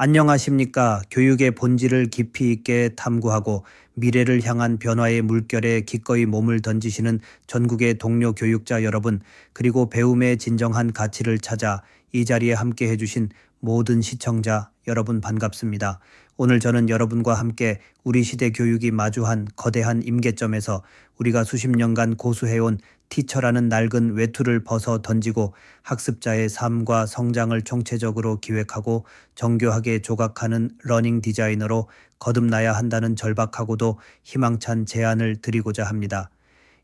안녕하십니까. 교육의 본질을 깊이 있게 탐구하고 미래를 향한 변화의 물결에 기꺼이 몸을 던지시는 전국의 동료 교육자 여러분, 그리고 배움의 진정한 가치를 찾아 이 자리에 함께 해주신 모든 시청자 여러분 반갑습니다. 오늘 저는 여러분과 함께 우리 시대 교육이 마주한 거대한 임계점에서 우리가 수십 년간 고수해온 티처라는 낡은 외투를 벗어 던지고 학습자의 삶과 성장을 총체적으로 기획하고 정교하게 조각하는 러닝 디자이너로 거듭나야 한다는 절박하고도 희망찬 제안을 드리고자 합니다.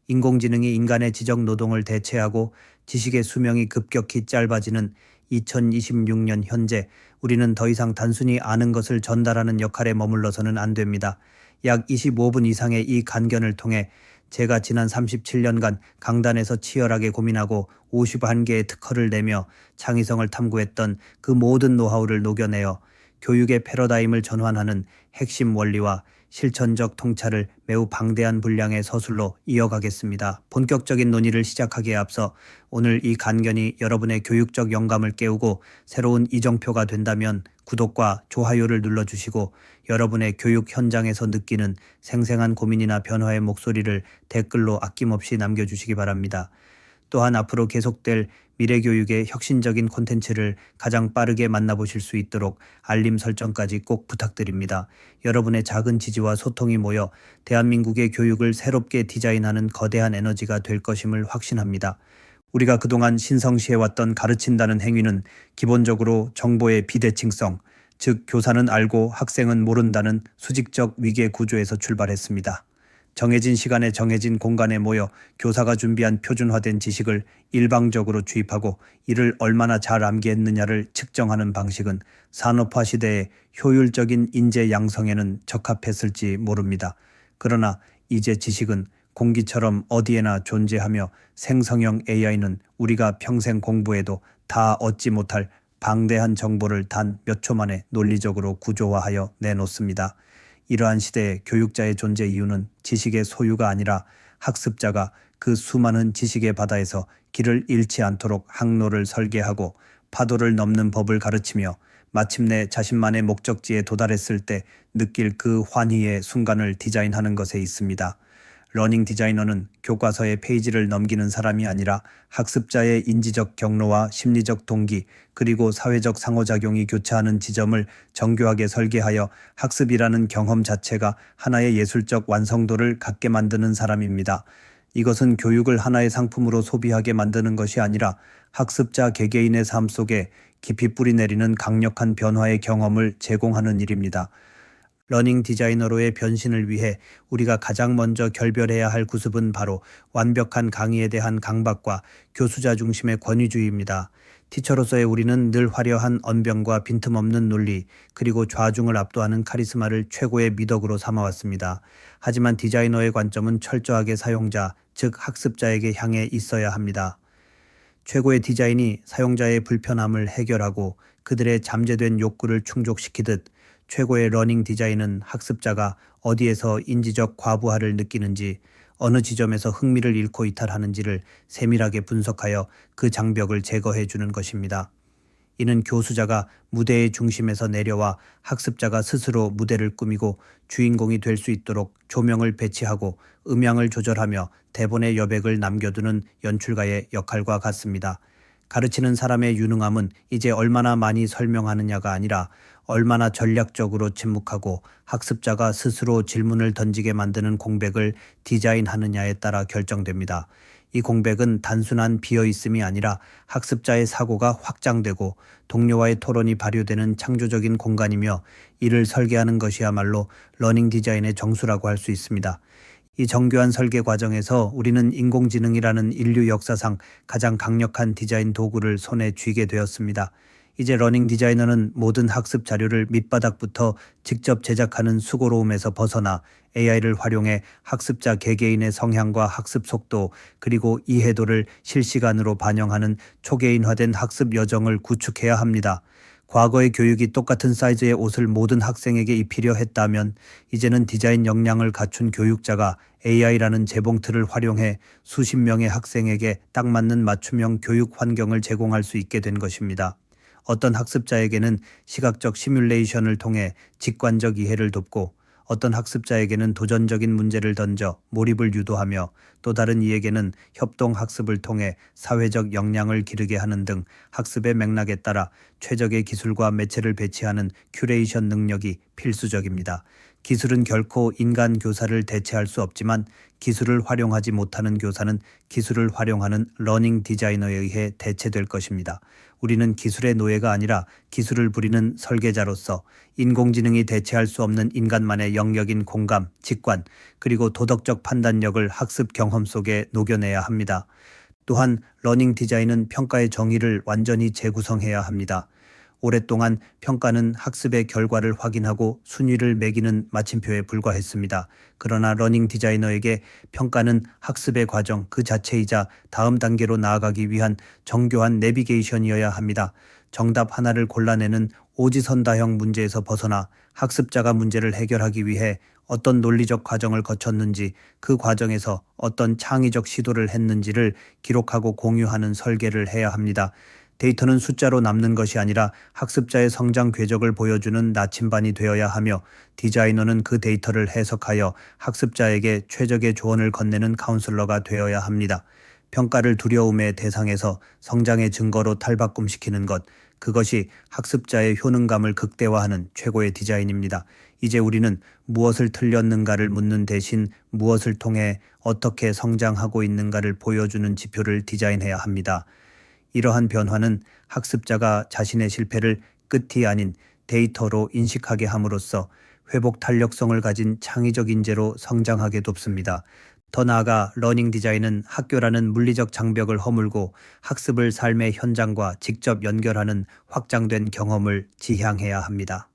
인공지능이 인간의 지적 노동을 대체하고 지식의 수명이 급격히 짧아지는 2026년 현재 우리는 더 이상 단순히 아는 것을 전달하는 역할에 머물러서는 안 됩니다. 약 25분 이상의 이 간견을 통해 제가 지난 37년간 강단에서 치열하게 고민하고 51개의 특허를 내며 창의성을 탐구했던 그 모든 노하우를 녹여내어 교육의 패러다임을 전환하는 핵심 원리와 실천적 통찰을 매우 방대한 분량의 서술로 이어가겠습니다. 본격적인 논의를 시작하기에 앞서 오늘 이 간견이 여러분의 교육적 영감을 깨우고 새로운 이정표가 된다면 구독과 좋아요를 눌러주시고 여러분의 교육 현장에서 느끼는 생생한 고민이나 변화의 목소리를 댓글로 아낌없이 남겨주시기 바랍니다. 또한 앞으로 계속될 미래교육의 혁신적인 콘텐츠를 가장 빠르게 만나보실 수 있도록 알림 설정까지 꼭 부탁드립니다. 여러분의 작은 지지와 소통이 모여 대한민국의 교육을 새롭게 디자인하는 거대한 에너지가 될 것임을 확신합니다. 우리가 그동안 신성시해왔던 가르친다는 행위는 기본적으로 정보의 비대칭성, 즉 교사는 알고 학생은 모른다는 수직적 위계 구조에서 출발했습니다. 정해진 시간에 정해진 공간에 모여 교사가 준비한 표준화된 지식을 일방적으로 주입하고 이를 얼마나 잘 암기했느냐를 측정하는 방식은 산업화 시대의 효율적인 인재 양성에는 적합했을지 모릅니다. 그러나 이제 지식은 공기처럼 어디에나 존재하며 생성형 AI는 우리가 평생 공부해도 다 얻지 못할 방대한 정보를 단 몇 초 만에 논리적으로 구조화하여 내놓습니다. 이러한 시대의 교육자의 존재 이유는 지식의 소유가 아니라 학습자가 그 수많은 지식의 바다에서 길을 잃지 않도록 항로를 설계하고 파도를 넘는 법을 가르치며 마침내 자신만의 목적지에 도달했을 때 느낄 그 환희의 순간을 디자인하는 것에 있습니다. 러닝 디자이너는 교과서의 페이지를 넘기는 사람이 아니라 학습자의 인지적 경로와 심리적 동기 그리고 사회적 상호작용이 교차하는 지점을 정교하게 설계하여 학습이라는 경험 자체가 하나의 예술적 완성도를 갖게 만드는 사람입니다. 이것은 교육을 하나의 상품으로 소비하게 만드는 것이 아니라 학습자 개개인의 삶 속에 깊이 뿌리 내리는 강력한 변화의 경험을 제공하는 일입니다. 러닝 디자이너로의 변신을 위해 우리가 가장 먼저 결별해야 할 구습은 바로 완벽한 강의에 대한 강박과 교수자 중심의 권위주의입니다. 티처로서의 우리는 늘 화려한 언변과 빈틈없는 논리 그리고 좌중을 압도하는 카리스마를 최고의 미덕으로 삼아왔습니다. 하지만 디자이너의 관점은 철저하게 사용자, 즉 학습자에게 향해 있어야 합니다. 최고의 디자인이 사용자의 불편함을 해결하고 그들의 잠재된 욕구를 충족시키듯 최고의 러닝 디자인은 학습자가 어디에서 인지적 과부하를 느끼는지 어느 지점에서 흥미를 잃고 이탈하는지를 세밀하게 분석하여 그 장벽을 제거해 주는 것입니다. 이는 교수자가 무대의 중심에서 내려와 학습자가 스스로 무대를 꾸미고 주인공이 될 수 있도록 조명을 배치하고 음향을 조절하며 대본의 여백을 남겨두는 연출가의 역할과 같습니다. 가르치는 사람의 유능함은 이제 얼마나 많이 설명하느냐가 아니라 얼마나 전략적으로 침묵하고 학습자가 스스로 질문을 던지게 만드는 공백을 디자인하느냐에 따라 결정됩니다. 이 공백은 단순한 비어 있음이 아니라 학습자의 사고가 확장되고 동료와의 토론이 발효되는 창조적인 공간이며 이를 설계하는 것이야말로 러닝 디자인의 정수라고 할 수 있습니다. 이 정교한 설계 과정에서 우리는 인공지능이라는 인류 역사상 가장 강력한 디자인 도구를 손에 쥐게 되었습니다. 이제 러닝 디자이너는 모든 학습 자료를 밑바닥부터 직접 제작하는 수고로움에서 벗어나 AI를 활용해 학습자 개개인의 성향과 학습 속도 그리고 이해도를 실시간으로 반영하는 초개인화된 학습 여정을 구축해야 합니다. 과거의 교육이 똑같은 사이즈의 옷을 모든 학생에게 입히려 했다면 이제는 디자인 역량을 갖춘 교육자가 AI라는 재봉틀을 활용해 수십 명의 학생에게 딱 맞는 맞춤형 교육 환경을 제공할 수 있게 된 것입니다. 어떤 학습자에게는 시각적 시뮬레이션을 통해 직관적 이해를 돕고 어떤 학습자에게는 도전적인 문제를 던져 몰입을 유도하며 또 다른 이에게는 협동 학습을 통해 사회적 역량을 기르게 하는 등 학습의 맥락에 따라 최적의 기술과 매체를 배치하는 큐레이션 능력이 필수적입니다. 기술은 결코 인간 교사를 대체할 수 없지만 기술을 활용하지 못하는 교사는 기술을 활용하는 러닝 디자이너에 의해 대체될 것입니다. 우리는 기술의 노예가 아니라 기술을 부리는 설계자로서 인공지능이 대체할 수 없는 인간만의 영역인 공감, 직관, 그리고 도덕적 판단력을 학습 경험 속에 녹여내야 합니다. 또한 러닝 디자인은 평가의 정의를 완전히 재구성해야 합니다. 오랫동안 평가는 학습의 결과를 확인하고 순위를 매기는 마침표에 불과했습니다. 그러나 러닝 디자이너에게 평가는 학습의 과정 그 자체이자 다음 단계로 나아가기 위한 정교한 내비게이션이어야 합니다. 정답 하나를 골라내는 오지선다형 문제에서 벗어나 학습자가 문제를 해결하기 위해 어떤 논리적 과정을 거쳤는지 그 과정에서 어떤 창의적 시도를 했는지를 기록하고 공유하는 설계를 해야 합니다. 데이터는 숫자로 남는 것이 아니라 학습자의 성장 궤적을 보여주는 나침반이 되어야 하며 디자이너는 그 데이터를 해석하여 학습자에게 최적의 조언을 건네는 카운슬러가 되어야 합니다. 평가를 두려움의 대상에서 성장의 증거로 탈바꿈시키는 것, 그것이 학습자의 효능감을 극대화하는 최고의 디자인입니다. 이제 우리는 무엇을 틀렸는가를 묻는 대신 무엇을 통해 어떻게 성장하고 있는가를 보여주는 지표를 디자인해야 합니다. 이러한 변화는 학습자가 자신의 실패를 끝이 아닌 데이터로 인식하게 함으로써 회복 탄력성을 가진 창의적 인재로 성장하게 돕습니다. 더 나아가 러닝 디자인은 학교라는 물리적 장벽을 허물고 학습을 삶의 현장과 직접 연결하는 확장된 경험을 지향해야 합니다.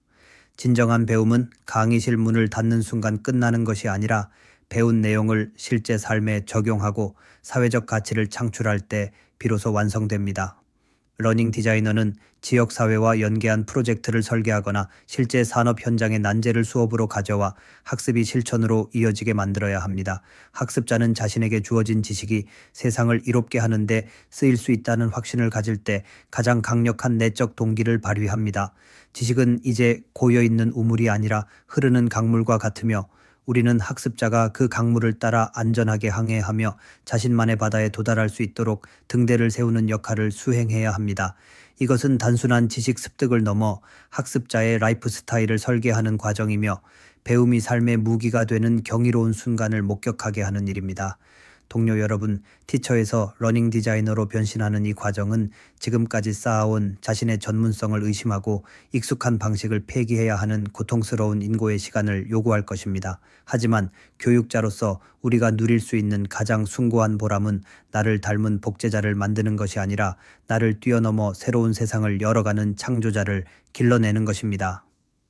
진정한 배움은 강의실 문을 닫는 순간 끝나는 것이 아니라 배운 내용을 실제 삶에 적용하고 사회적 가치를 창출할 때 비로소 완성됩니다. 러닝 디자이너는 지역사회와 연계한 프로젝트를 설계하거나 실제 산업 현장의 난제를 수업으로 가져와 학습이 실천으로 이어지게 만들어야 합니다. 학습자는 자신에게 주어진 지식이 세상을 이롭게 하는데 쓰일 수 있다는 확신을 가질 때 가장 강력한 내적 동기를 발휘합니다. 지식은 이제 고여있는 우물이 아니라 흐르는 강물과 같으며 우리는 학습자가 그 강물을 따라 안전하게 항해하며 자신만의 바다에 도달할 수 있도록 등대를 세우는 역할을 수행해야 합니다. 이것은 단순한 지식 습득을 넘어 학습자의 라이프 스타일을 설계하는 과정이며 배움이 삶의 무기가 되는 경이로운 순간을 목격하게 하는 일입니다. 동료 여러분, 티처에서 러닝 디자이너로 변신하는 이 과정은 지금까지 쌓아온 자신의 전문성을 의심하고 익숙한 방식을 폐기해야 하는 고통스러운 인고의 시간을 요구할 것입니다. 하지만 교육자로서 우리가 누릴 수 있는 가장 숭고한 보람은 나를 닮은 복제자를 만드는 것이 아니라 나를 뛰어넘어 새로운 세상을 열어가는 창조자를 길러내는 것입니다.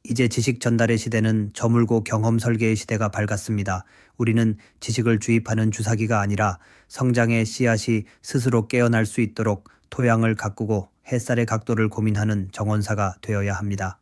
이제 지식 전달의 시대는 저물고 경험 설계의 시대가 밝았습니다. 우리는 지식을 주입하는 주사기가 아니라 성장의 씨앗이 스스로 깨어날 수 있도록 토양을 가꾸고 햇살의 각도를 고민하는 정원사가 되어야 합니다.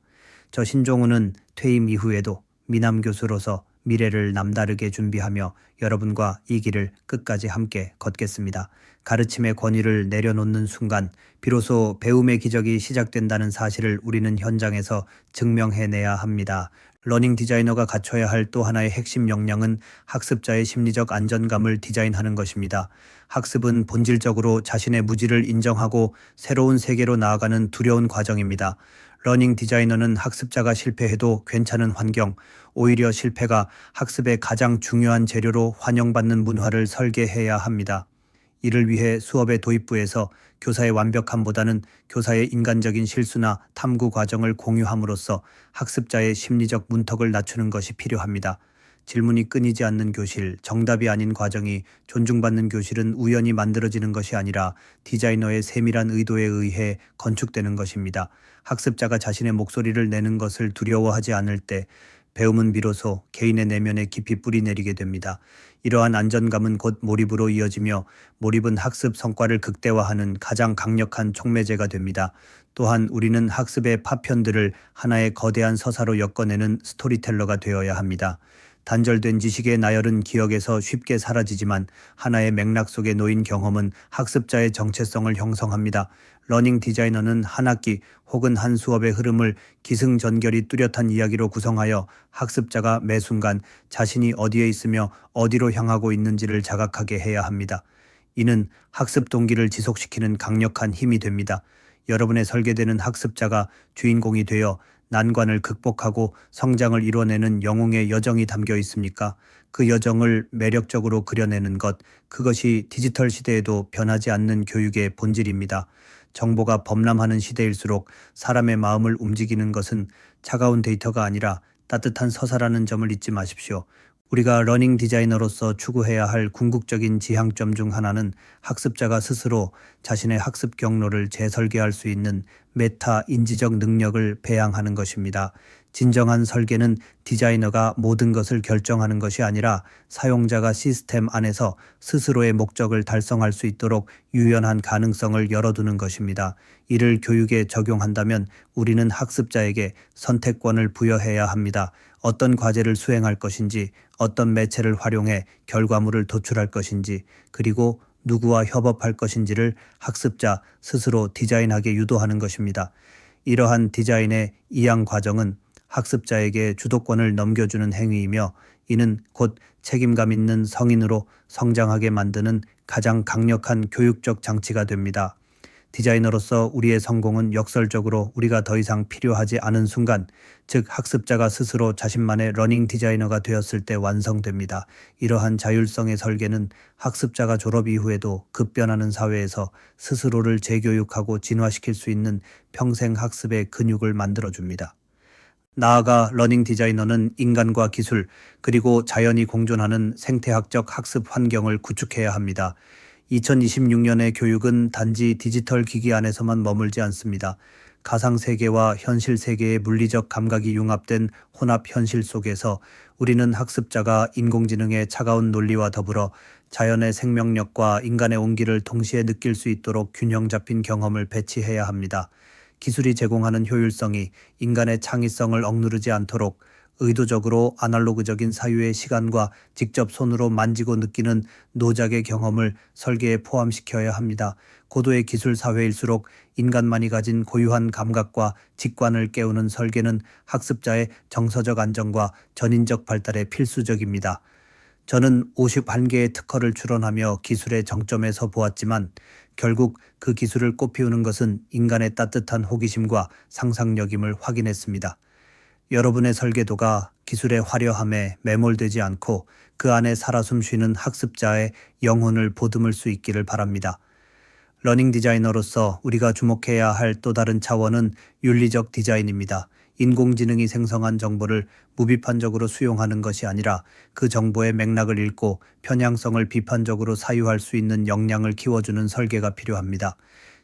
저 신종우는 퇴임 이후에도 미남 교수로서 미래를 남다르게 준비하며 여러분과 이 길을 끝까지 함께 걷겠습니다. 가르침의 권위를 내려놓는 순간 비로소 배움의 기적이 시작된다는 사실을 우리는 현장에서 증명해내야 합니다. 러닝 디자이너가 갖춰야 할 또 하나의 핵심 역량은 학습자의 심리적 안전감을 디자인하는 것입니다. 학습은 본질적으로 자신의 무지를 인정하고 새로운 세계로 나아가는 두려운 과정입니다. 러닝 디자이너는 학습자가 실패해도 괜찮은 환경, 오히려 실패가 학습의 가장 중요한 재료로 환영받는 문화를 설계해야 합니다. 이를 위해 수업의 도입부에서 교사의 완벽함보다는 교사의 인간적인 실수나 탐구 과정을 공유함으로써 학습자의 심리적 문턱을 낮추는 것이 필요합니다. 질문이 끊이지 않는 교실, 정답이 아닌 과정이 존중받는 교실은 우연히 만들어지는 것이 아니라 디자이너의 세밀한 의도에 의해 건축되는 것입니다. 학습자가 자신의 목소리를 내는 것을 두려워하지 않을 때 배움은 비로소 개인의 내면에 깊이 뿌리 내리게 됩니다. 이러한 안전감은 곧 몰입으로 이어지며 몰입은 학습 성과를 극대화하는 가장 강력한 촉매제가 됩니다. 또한 우리는 학습의 파편들을 하나의 거대한 서사로 엮어내는 스토리텔러가 되어야 합니다. 단절된 지식의 나열은 기억에서 쉽게 사라지지만 하나의 맥락 속에 놓인 경험은 학습자의 정체성을 형성합니다. 러닝 디자이너는 한 학기 혹은 한 수업의 흐름을 기승전결이 뚜렷한 이야기로 구성하여 학습자가 매 순간 자신이 어디에 있으며 어디로 향하고 있는지를 자각하게 해야 합니다. 이는 학습 동기를 지속시키는 강력한 힘이 됩니다. 여러분의 설계되는 학습자가 주인공이 되어 난관을 극복하고 성장을 이뤄내는 영웅의 여정이 담겨 있습니까? 그 여정을 매력적으로 그려내는 것, 그것이 디지털 시대에도 변하지 않는 교육의 본질입니다. 정보가 범람하는 시대일수록 사람의 마음을 움직이는 것은 차가운 데이터가 아니라 따뜻한 서사라는 점을 잊지 마십시오. 우리가 러닝 디자이너로서 추구해야 할 궁극적인 지향점 중 하나는 학습자가 스스로 자신의 학습 경로를 재설계할 수 있는 메타 인지적 능력을 배양하는 것입니다. 진정한 설계는 디자이너가 모든 것을 결정하는 것이 아니라 사용자가 시스템 안에서 스스로의 목적을 달성할 수 있도록 유연한 가능성을 열어두는 것입니다. 이를 교육에 적용한다면 우리는 학습자에게 선택권을 부여해야 합니다. 어떤 과제를 수행할 것인지, 어떤 매체를 활용해 결과물을 도출할 것인지, 그리고 누구와 협업할 것인지를 학습자 스스로 디자인하게 유도하는 것입니다. 이러한 디자인의 이양 과정은 학습자에게 주도권을 넘겨주는 행위이며 이는 곧 책임감 있는 성인으로 성장하게 만드는 가장 강력한 교육적 장치가 됩니다. 디자이너로서 우리의 성공은 역설적으로 우리가 더 이상 필요하지 않은 순간, 즉 학습자가 스스로 자신만의 러닝 디자이너가 되었을 때 완성됩니다. 이러한 자율성의 설계는 학습자가 졸업 이후에도 급변하는 사회에서 스스로를 재교육하고 진화시킬 수 있는 평생 학습의 근육을 만들어줍니다. 나아가 러닝 디자이너는 인간과 기술 그리고 자연이 공존하는 생태학적 학습 환경을 구축해야 합니다. 2026년의 교육은 단지 디지털 기기 안에서만 머물지 않습니다. 가상 세계와 현실 세계의 물리적 감각이 융합된 혼합 현실 속에서 우리는 학습자가 인공지능의 차가운 논리와 더불어 자연의 생명력과 인간의 온기를 동시에 느낄 수 있도록 균형 잡힌 경험을 배치해야 합니다. 기술이 제공하는 효율성이 인간의 창의성을 억누르지 않도록 의도적으로 아날로그적인 사유의 시간과 직접 손으로 만지고 느끼는 노작의 경험을 설계에 포함시켜야 합니다. 고도의 기술 사회일수록 인간만이 가진 고유한 감각과 직관을 깨우는 설계는 학습자의 정서적 안정과 전인적 발달에 필수적입니다. 저는 51개의 특허를 출원하며 기술의 정점에 서 보았지만 결국 그 기술을 꽃피우는 것은 인간의 따뜻한 호기심과 상상력임을 확인했습니다. 여러분의 설계도가 기술의 화려함에 매몰되지 않고 그 안에 살아 숨쉬는 학습자의 영혼을 보듬을 수 있기를 바랍니다. 러닝 디자이너로서 우리가 주목해야 할 또 다른 차원은 윤리적 디자인입니다. 인공지능이 생성한 정보를 무비판적으로 수용하는 것이 아니라 그 정보의 맥락을 읽고 편향성을 비판적으로 사유할 수 있는 역량을 키워주는 설계가 필요합니다.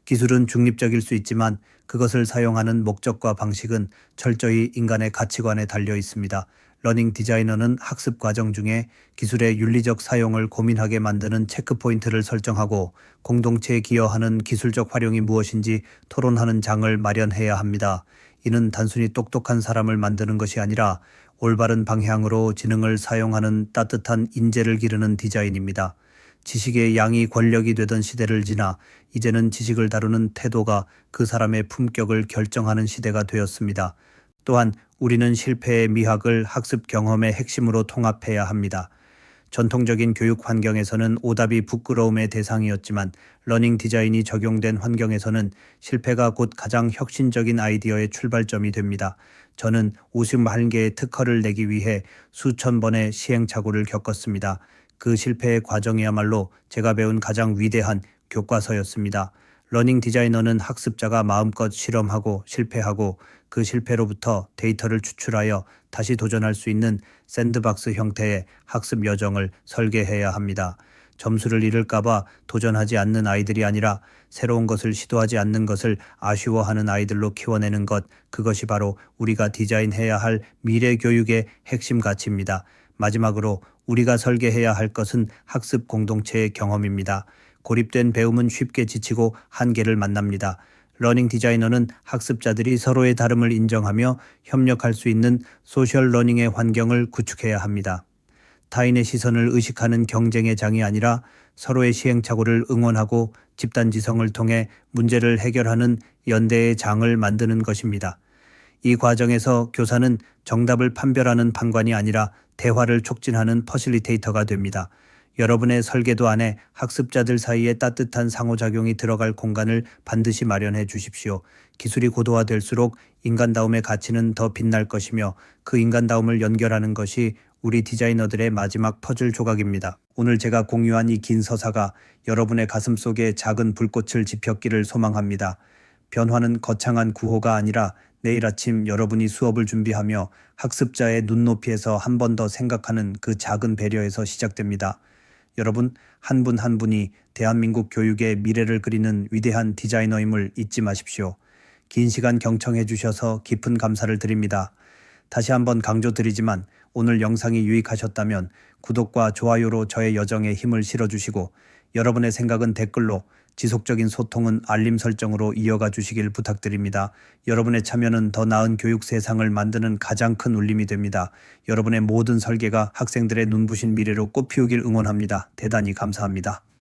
기술은 중립적일 수 있지만 그것을 사용하는 목적과 방식은 철저히 인간의 가치관에 달려 있습니다. 러닝 디자이너는 학습 과정 중에 기술의 윤리적 사용을 고민하게 만드는 체크포인트를 설정하고 공동체에 기여하는 기술적 활용이 무엇인지 토론하는 장을 마련해야 합니다. 이는 단순히 똑똑한 사람을 만드는 것이 아니라 올바른 방향으로 지능을 사용하는 따뜻한 인재를 기르는 디자인입니다. 지식의 양이 권력이 되던 시대를 지나 이제는 지식을 다루는 태도가 그 사람의 품격을 결정하는 시대가 되었습니다. 또한 우리는 실패의 미학을 학습 경험의 핵심으로 통합해야 합니다. 전통적인 교육 환경에서는 오답이 부끄러움의 대상이었지만 러닝 디자인이 적용된 환경에서는 실패가 곧 가장 혁신적인 아이디어의 출발점이 됩니다. 저는 51개의 특허를 내기 위해 수천 번의 시행착오를 겪었습니다. 그 실패의 과정이야말로 제가 배운 가장 위대한 교과서였습니다. 러닝 디자이너는 학습자가 마음껏 실험하고 실패하고 그 실패로부터 데이터를 추출하여 다시 도전할 수 있는 샌드박스 형태의 학습 여정을 설계해야 합니다. 점수를 잃을까봐 도전하지 않는 아이들이 아니라 새로운 것을 시도하지 않는 것을 아쉬워하는 아이들로 키워내는 것, 그것이 바로 우리가 디자인해야 할 미래 교육의 핵심 가치입니다. 마지막으로 우리가 설계해야 할 것은 학습 공동체의 경험입니다. 고립된 배움은 쉽게 지치고 한계를 만납니다. 러닝 디자이너는 학습자들이 서로의 다름을 인정하며 협력할 수 있는 소셜 러닝의 환경을 구축해야 합니다. 타인의 시선을 의식하는 경쟁의 장이 아니라 서로의 시행착오를 응원하고 집단지성을 통해 문제를 해결하는 연대의 장을 만드는 것입니다. 이 과정에서 교사는 정답을 판별하는 판관이 아니라 대화를 촉진하는 퍼실리테이터가 됩니다. 여러분의 설계도 안에 학습자들 사이에 따뜻한 상호작용이 들어갈 공간을 반드시 마련해 주십시오. 기술이 고도화될수록 인간다움의 가치는 더 빛날 것이며 그 인간다움을 연결하는 것이 우리 디자이너들의 마지막 퍼즐 조각입니다. 오늘 제가 공유한 이 긴 서사가 여러분의 가슴 속에 작은 불꽃을 지폈기를 소망합니다. 변화는 거창한 구호가 아니라 내일 아침 여러분이 수업을 준비하며 학습자의 눈높이에서 한 번 더 생각하는 그 작은 배려에서 시작됩니다. 여러분 한분한 분이 대한민국 교육의 미래를 그리는 위대한 디자이너임을 잊지 마십시오. 긴 시간 경청해 주셔서 깊은 감사를 드립니다. 다시 한번 강조드리지만 오늘 영상이 유익하셨다면 구독과 좋아요로 저의 여정에 힘을 실어주시고 여러분의 생각은 댓글로 지속적인 소통은 알림 설정으로 이어가 주시길 부탁드립니다. 여러분의 참여는 더 나은 교육 세상을 만드는 가장 큰 울림이 됩니다. 여러분의 모든 설계가 학생들의 눈부신 미래로 꽃피우길 응원합니다. 대단히 감사합니다.